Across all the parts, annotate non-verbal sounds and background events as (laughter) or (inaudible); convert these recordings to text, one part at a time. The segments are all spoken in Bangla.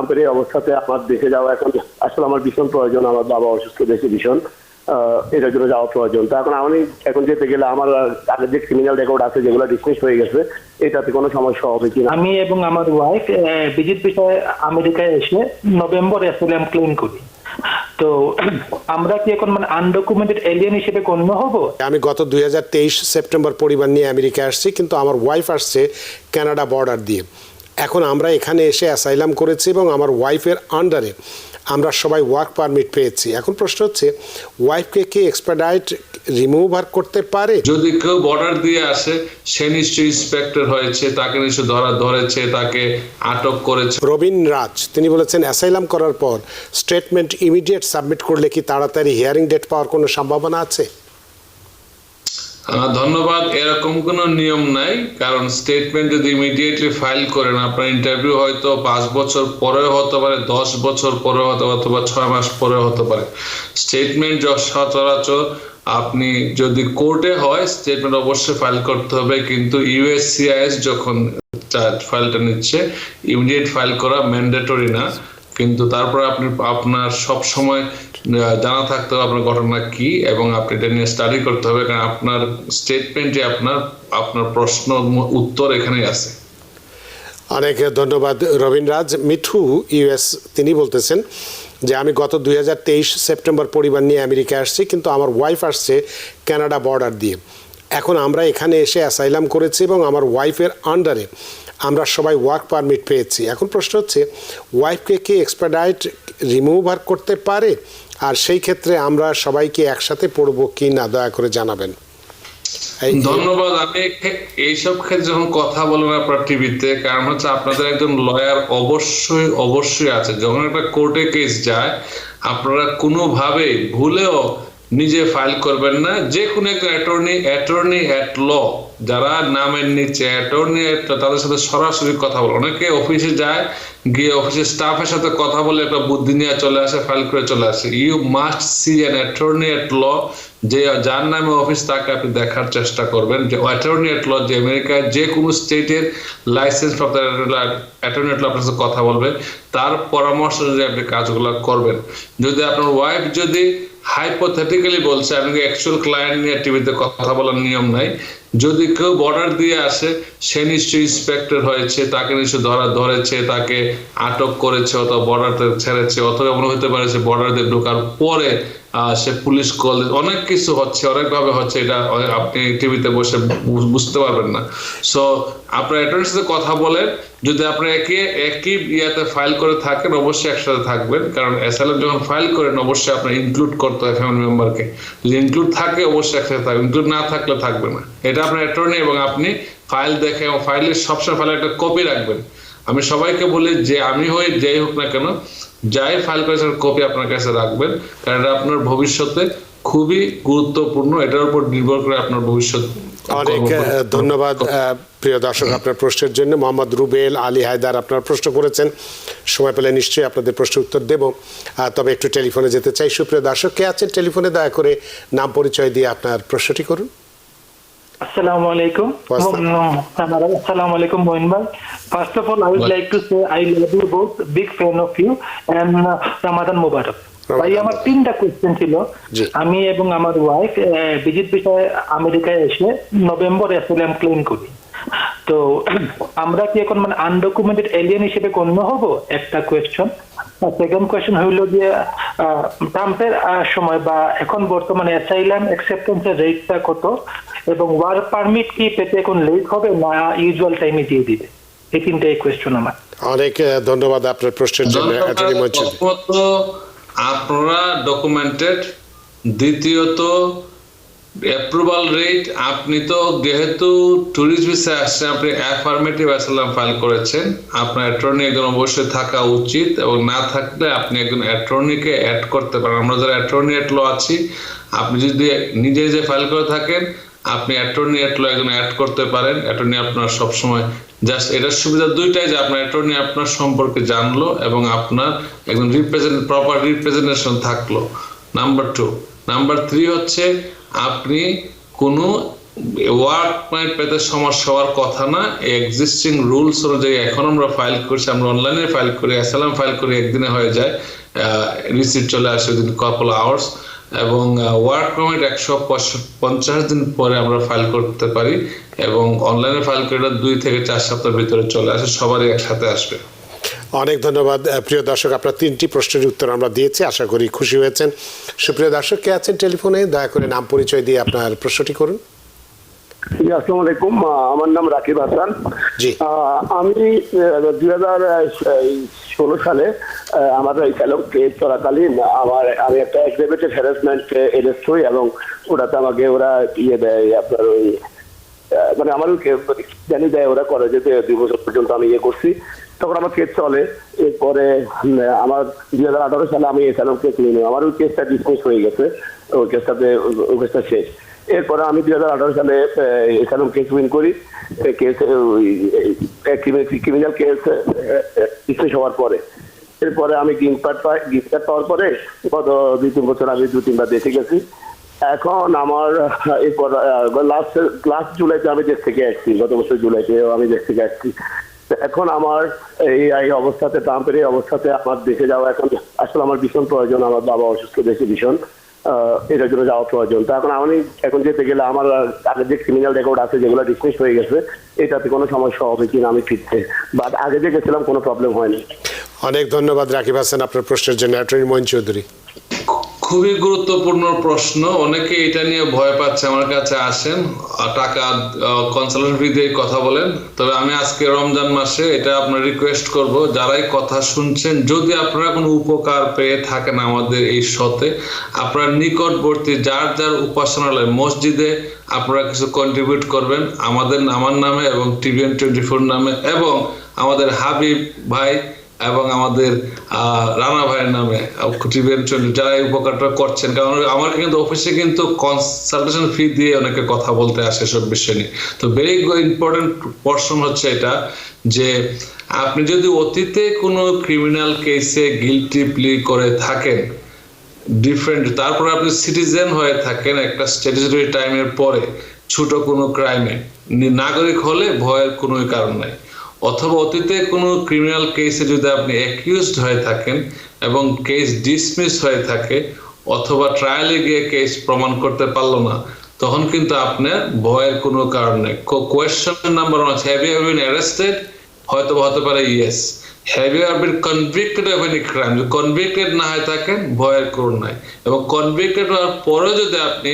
ট্রাম্পের এই অবস্থাতে আমার দেশে যাওয়া এখন আসলে আমার ভীষণ প্রয়োজন আমার বাবা অসুস্থ দেশে ভীষণ আহ, এটার জন্য যাওয়া প্রয়োজন। তো এখন আমি এখন যেতে গেলে আমার আগের যে ক্রিমিনাল রেকর্ড আছে যেগুলো ডিসমিস হয়ে গেছে এটাতে কোনো সমস্যা হবে কিনা? আমি এবং আমার ওয়াইফ ভিজিট বিষয়ে আমেরিকায় এসে নভেম্বর অ্যাসাইলাম ক্লেম করি। তো আমরা কি এখন মানে আনডকুমেন্টেড এলিয়েন হিসেবে গণ্য হব? আমি গত দুই হাজার তেইশ সেপ্টেম্বর পরিবার নিয়ে আমেরিকা আসছি কিন্তু আমার ওয়াইফ আসছে কানাডা বর্ডার দিয়ে। এখন আমরা এখানে এসে অ্যাসাইলাম করেছি এবং আমার ওয়াইফের আন্ডারে আমরা সবাই ওয়ার্ক পারমিট পেয়েছি। এখন প্রশ্ন হচ্ছে ওয়াইফকে কি এক্সপার্ডাইট রিমুভার করতে পারে? যদি কেউ বর্ডার দিয়ে আসে সে নিশ্চয়ই ইন্সপেক্টর হয়েছে তাকে নিশ্চয়ই ধরা ধরেছে তাকে আটক করেছে। রবিন রাজ তিনি বলেছেন অ্যাসাইলাম করার পর স্টেটমেন্ট ইমিডিয়েট সাবমিট করলে কি তাড়াতাড়ি হিয়ারিং ডেট পাওয়ার কোনো সম্ভাবনা আছে? ধন্যবাদ, এরকম কোনো নিয়ম নাই, কারণ স্টেটমেন্ট যদি ইমিডিয়েটলি ফাইল করেন, আপনার ইন্টারভিউ হয়তো পাঁচ বছর পরেও হতে পারে, দশ বছর পরে হতে পারে, অথবা ছয় মাস পরে হতে পারে। স্টেটমেন্ট সচরাচর আপনি যদি কোর্টে হয় স্টেটমেন্ট অবশ্যই ফাইল করতে হবে, কিন্তু ইউএসসিআইএস যখন ফাইলটা নিচ্ছে ইমিডিয়েট ফাইল করা ম্যান্ডেটরি না। কিন্তু তারপরে আপনি, আপনার সব সময় জানা থাকতে হবে আপনার ঘটনা কি এবং আপনি এটা নিয়ে স্টাডি করতে হবে কারণ আপনার স্টেটমেন্টে আপনার আপনার প্রশ্ন উত্তর এখানেই আছে। অনেক ধন্যবাদ রবীন রাজ মিঠু ইউএস তিনি বলতেছেন যে আমি গত দুই হাজার তেইশ সেপ্টেম্বর পরিবার নিয়ে আমেরিকা আসছি, কিন্তু আমার ওয়াইফ আসছে কানাডা বর্ডার দিয়ে। এখন আমরা এখানে এসে অ্যাসাইলাম করেছি এবং আমার ওয়াইফের আন্ডারে আমরা সবাই ওয়ার্ক পারমিট পেয়েছি। এখন প্রশ্ন হচ্ছে ওয়াইফকে কি এক্সপার্ডাইট রিমুভার করতে পারে? আর সেই ক্ষেত্রে আমরা সবাইকে একসাথে পড়ব কি না, দয়া করে জানাবেন। ধন্যবাদ, আমি এইসব ক্ষেত্রে যখন কথা বলেন আপনার টিভিতে কারণ হচ্ছে আপনাদের একজন লয়ার অবশ্যই অবশ্যই আছে। যখন একটা কোর্টে কেস যায়, আপনারা কোনোভাবে ভুলেও নিজে ফাইল করবেন না যে কোনো একজন অ্যাটর্নি অ্যাটর্নি অ্যাট ল যারা নামের নিচে অ্যাটর্নি তাদের সাথে সরাসরি কথা বলে। অনেকে অফিসে যায়, গিয়ে অফিসের স্টাফের সাথে কথা বলে একটা বুদ্ধি নিয়ে চলে আসে ফাইল করে চলে আসে। You must see an attorney at law যে যার নামে অফিস তাকে আপনি দেখার চেষ্টা করবেন যে অ্যাটর্নি এট ল যে আমেরিকায় যে কোনো স্টেটের লাইসেন্স প্রাপ্ত অ্যাটর্নি এট ল আপনার সাথে কথা বলবে, তার পরামর্শ যদি আপনি কাজগুলো করবেন। যদি আপনার ওয়াইফ যদি হাইপোথেটিক্যালি বলছে, আমি অ্যাকচুয়াল ক্লায়েন্ট নিয়ে টিভিতে কথা বলার নিয়ম নাই? যদি কেউ বর্ডার দিয়ে আসে, সে নিশ্চয়ই ইন্সপেক্টর হয়েছে, তাকে নিশ্চয়ই ধরা ধরেছে, তাকে আটক করেছে অথবা বর্ডার ছেড়েছে, অথবা এমন হতে পারে সে বর্ডার দিয়ে ঢোকার পরে সে পুলিশ কল অনেক কিছু হচ্ছে অনেক ভাবে হচ্ছে এটা আপনি টিভিতে বসে বুঝতে পারবেন না। সো আপনার অ্যাটর্নির সাথে কথা বলেন, যদি আপনি একই একই ইয়াতে ফাইল করে থাকেন, অবশ্যই একসাথে থাকবেন। কারণ অ্যাসাইলাম যখন ফাইল করেন, অবশ্যই আপনার ইনক্লুড করতে হয় ফ্যামিলি মেম্বারকে যদি ইনক্লুড থাকে, অবশ্যই একসাথে থাকবে ইনক্লুড না থাকলে থাকবে না। এটা আপনার অ্যাটর্নি এবং আপনি ফাইল দেখে, এবং ফাইলের সবসময় ফাইলের একটা কপি রাখবেন। আমি সবাইকে বলি, যে আমি হই, যেই হোক না কেন যাই ফাইল করেছেন কপি আপনার কাছে রাখবেন কারণ এটা আপনার ভবিষ্যতে খুবই গুরুত্বপূর্ণ এটার উপর নির্ভর করে আপনার ভবিষ্যৎ অনেক ধন্যবাদ প্রিয় দর্শক আপনার প্রশ্নের জন্য। মোহাম্মদ রুবেল আলী হায়দার আপনার প্রশ্ন করেছেন। সময় পেলে নিশ্চয়ই আপনাদের প্রশ্নের উত্তর দেব। তবে একটু টেলিফোনে যেতে চাই। সুপ্রিয় দর্শক কে আছেন টেলিফোনে? দয়া করে নাম পরিচয় দিয়ে আপনার প্রশ্নটি করুন। Assalamu alaikum. Um, Assalamu alaikum, Moin bhai. First of all, I would Wa- like to say I love you both, big fan of you, and uh, Ramadan Mubarak. ভাই আমার তিনটা কোয়েশ্চেন ছিল। আমি এবং আমার ওয়াইফ ভিজিট বিষয়ে আমেরিকায় এসে নভেম্বর অ্যাসাইলাম ক্লেম করি। তো (clears throat) আমরা কি এখন মানে আনডকুমেন্টেড এলিয়েন হিসেবে গণ্য হব? একটা কোয়েশ্চন সেকেন্ড কোয়েশ্চন হইল যে ট্রাম্পের সময় বা এখন বর্তমানে অ্যাসাইলাম অ্যাকসেপ্টেন্সের রেটটা কত? এবং ওয়ার্ক পারমিট কি পেতে এখন লেট হবে না ইউজুয়াল টাইমে দিয়ে দিবে? এই তিনটাই কোয়েশ্চন আমার। অনেক ধন্যবাদ আপনার প্রশ্নের জন্য অ্যাটর্নি মঞ্চে। আপনারা ডকুমেন্টেড দ্বিতীয়ত অ্যাপ্রুভাল রেট আপনি তো যেহেতু ট্যুরিস্ট ভিসা আসছে আপনি অ্যাফার্মেটিভ অ্যাসালাম ফাইল করেছেন আপনার অ্যাটর্নি একজন অবশ্যই থাকা উচিত এবং না থাকলে আপনি একজন অ্যাটর্নিকে অ্যাড করতে পারেন। আমরা যারা অ্যাটর্নি অ্যাট ল আছি আপনি যদি নিজে যে ফাইল করে থাকেন আপনি অ্যাটর্নি অ্যাট ল একজন অ্যাড করতে পারেন। অ্যাটর্নি আপনার সবসময় জাস্ট এটার সুবিধা দুইটাই যে আপনার অ্যাটর্নি আপনার সম্পর্কে জানলো এবং আপনার একজন রিপ্রেজেন্ট প্রপার রিপ্রেজেন্টেশন থাকল। নাম্বার টু নাম্বার থ্রি হচ্ছে আপনি কোনো ওয়ার্ক পয়েন্ট পেতে সমস্যা হওয়ার কথা না। এক্সিস্টিং রুলস অনুযায়ী এখন আমরা ফাইল করছি, আমরা অনলাইনে ফাইল করি অ্যাসালাম ফাইল করি, একদিনে হয়ে যায় রিসিপ্ট চলে আসে উইদিন কাপল আওয়ার্স এবং ওয়ার্ক পারমিট একশো পঞ্চাশ দিন পরে আমরা ফাইল করতে পারি এবং অনলাইনে ফাইল করে দুই থেকে চার সপ্তাহের ভিতরে চলে আসে সবারই একসাথে আসবে। অনেক ধন্যবাদ প্রিয় দর্শক আপনার তিনটি প্রশ্নের উত্তর আমরা দিয়েছি আশা করি খুশি হয়েছেন। সুপ্রিয় দর্শক কে আছেন টেলিফোনে? দয়া করে নাম পরিচয় দিয়ে আপনার প্রশ্নটি করুন। জি আসসালামু আলাইকুম আমার নাম রাকিব হাসান। জি। আমি দুই হাজার ষোলো সালে আমার এই স্যালক কেস চলাকালীন আমার, আমি একটা এক্সিবিটেড হ্যারাসমেন্ট এরেস্ট হই এবং ওটাতে আমাকে ওরা ইয়ে দেয়, আপনার ওই মানে আমারও কে- জানি দেয়, ওরা করে যেতে দুই বছর পর্যন্ত আমি ইয়ে করছি। তখন আমার কেস চলে, এরপরে আমার দুই হাজার আঠারো সালে আমি এসালাম কেস নিয়ে নিই আমার ওই কেসটা ডিসমিস হয়ে গেছে ওই কেসটাতে ওই কেসটা শেষ। এরপরে আমি দুই হাজার আঠারো সালে এসালাম কেস উইন করি। কেস ক্রিমিনাল কেস ডিসমিস হওয়ার পরে। এরপরে আমি গ্রিন কার্ড পাই গ্রিন কার্ড পাওয়ার পরে গত দুই, তিন বছর আমি দু তিনবার দেশে গেছি। এখন আমার, এরপর লাস্ট লাস্ট জুলাইতে আমি দেশ থেকে আসছি, গত বছর জুলাইতে আমি দেশ থেকে আসছি। এখন আমার এই এই অবস্থাতে ট্রাম্পের এই অবস্থাতে আমার দেশে যাওয়া এখন আসলে আমার ভীষণ প্রয়োজন, আমার বাবা অসুস্থ, দেশে ভীষণ। এটার জন্য যাওয়া প্রয়োজন তো এখন আমি এখন যেতে গেলে আমার আগে যে ক্রিমিনাল রেকর্ড আছে যেগুলো ডিসমিস হয়ে গেছে, এটাতে কোনো সমস্যা হবে কিনা আমি ফিরতে। বাট আগে যে গেছিলাম কোনো প্রবলেম হয়নি। অনেক ধন্যবাদ রাকিব হাসান আপনার প্রশ্নের জন্য। অ্যাটর্নি মোহন চৌধুরী। খুবই গুরুত্বপূর্ণ প্রশ্ন। অনেকে এটা নিয়ে ভয় পাচ্ছে, আমার কাছে আসেন। টাকা কনসালটেন্ট ফি দিয়ে কথা বলেন। তবে আমি আজকে রমজান মাসে এটা আপনার রিকোয়েস্ট করব। যারাই কথা শুনছেন, যদি আপনারা কোনো উপকার পেয়ে থাকেন আমাদের এই শতে, আপনার নিকটবর্তী যার যার উপাসনালয়, মসজিদে আপনারা কিছু কন্ট্রিবিউট করবেন। আমাদের, আমার নামে এবং টিভিএন টোয়েন্টি ফোর নামে এবং আমাদের হাবিব ভাই এবং আমাদের রানা ভাইয়ের নামে টিভিএন যারা এই উপকারটা করছেন, কারণ আমার কিন্তু অফিসে কিন্তু কনসালটেশন ফি দিয়ে অনেকে কথা বলতে আসে সব বিষয় নিয়ে। তো ভেরি ইম্পর্টেন্ট পোর্শন হচ্ছে এটা যে, আপনি যদি অতীতে কোনো ক্রিমিনাল কেসে গিলটি প্লি করে থাকেন ডিফারেন্ট তারপরে আপনি সিটিজেন হয়ে থাকেন একটা স্ট্যাটিউটরি টাইমের পরে, ছোট কোনো ক্রাইমে নাগরিক হলে ভয়ের কোনো কারণ নাই। অথবা অতীতে কোনো ক্রিমিনাল কেসে যদি আপনি অ্যাকিউজড হয়ে থাকেন এবং কেস ডিসমিস হয়ে থাকে অথবা ট্রায়ালে গিয়ে কেস প্রমাণ করতে পারল না, তখন কিন্তু আপনার ভয়ের কোনো কারণ নেই। Question number one have you been arrested হয়তো হতে পারে yes have you been convicted of any crime যদি কনভিক্টেড না হয়ে থাকেন, ভয়ের করুন নাই। এবং কনভিক্টেড হওয়ার পরে যদি আপনি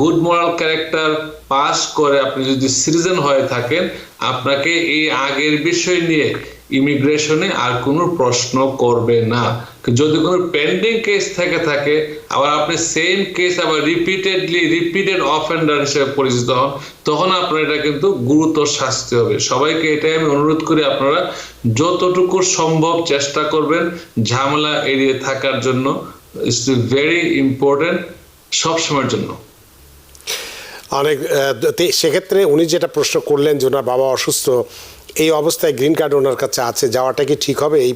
গুড মোরাল ক্যারেক্টার পাস করে আপনি যদি সিটিজেন হয়ে থাকেন আপনাকে এই আগের বিষয় নিয়ে ইমিগ্রেশনে আর কোনো প্রশ্ন করবে না। যদি কোনো পেন্ডিং কেস থেকে থাকে, আবার আপনি সেম কেস আবার রিপিটেডলি রিপিটেড অফেন্ডার হিসেবে পরিচিত হন, তখন আপনার এটা কিন্তু গুরুতর শাস্তি হবে। সবাইকে এটাই আমি অনুরোধ করি আপনারা যতটুকু সম্ভব চেষ্টা করবেন ঝামেলা এড়িয়ে থাকার জন্য। ইটস ভেরি ইম্পর্টেন্ট সবসময়ের জন্য। অনেক সেক্ষেত্রে উনি যেটা প্রশ্ন করলেন যে ওনার বাবা অসুস্থ এই অবস্থায় গ্রিন কার্ড ওনার কাছে আছে যাওয়াটা কি ঠিক হবে? এই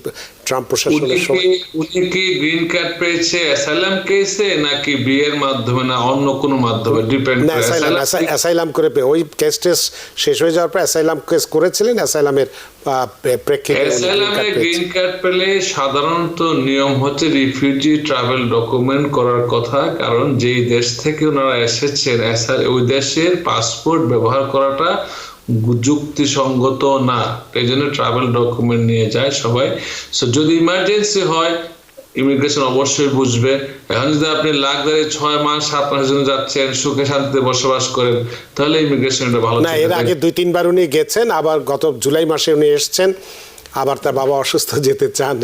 ট্রাম্প প্রশাসনের সময় উনি কি গ্রিন কার্ড পেয়েছে অ্যাসাইলাম কেসে নাকি বিয়ের মাধ্যমে না অন্য কোনো মাধ্যমে? ডিপেন্ড না অ্যাসাইলাম অ্যাসাইলাম করে ওই কেস টেস শেষ হয়ে যাওয়ার পর অ্যাসাইলাম কেস করেছিলেন অ্যাসাইলামের প্রেক্ষিতে অ্যাসাইলামে গ্রিন কার্ড পেলে সাধারণত নিয়ম হচ্ছে রিফিউজি ট্রাভেল ডকুমেন্ট করার কথা কারণ যেই দেশ থেকে ওনারা এসেছেন ওই দেশের পাসপোর্ট ব্যবহার করাটা যুক্তিসঙ্গত না। এই জন্য ট্রাভেল ডকুমেন্ট নিয়ে যায় সবাই। সো যদি ইমার্জেন্সি হয় ইমিগ্রেশন অবশ্যই বুঝবে। এখন যদি আপনি লাখদারি ছয় মাস সাত মাসের জন্য যাচ্ছেন সুখে শান্তিতে বসবাস করেন তাহলে ইমিগ্রেশন এটা ভালো না এর আগে দুই তিনবার উনি গেছেন আবার গত জুলাই মাসে উনি এসেছেন। আবার তার বাবা অসুস্থ যেতে চান।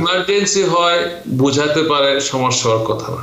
ইমার্জেন্সি হয় বুঝাতে পারে সমস্যা হওয়ার কথা না।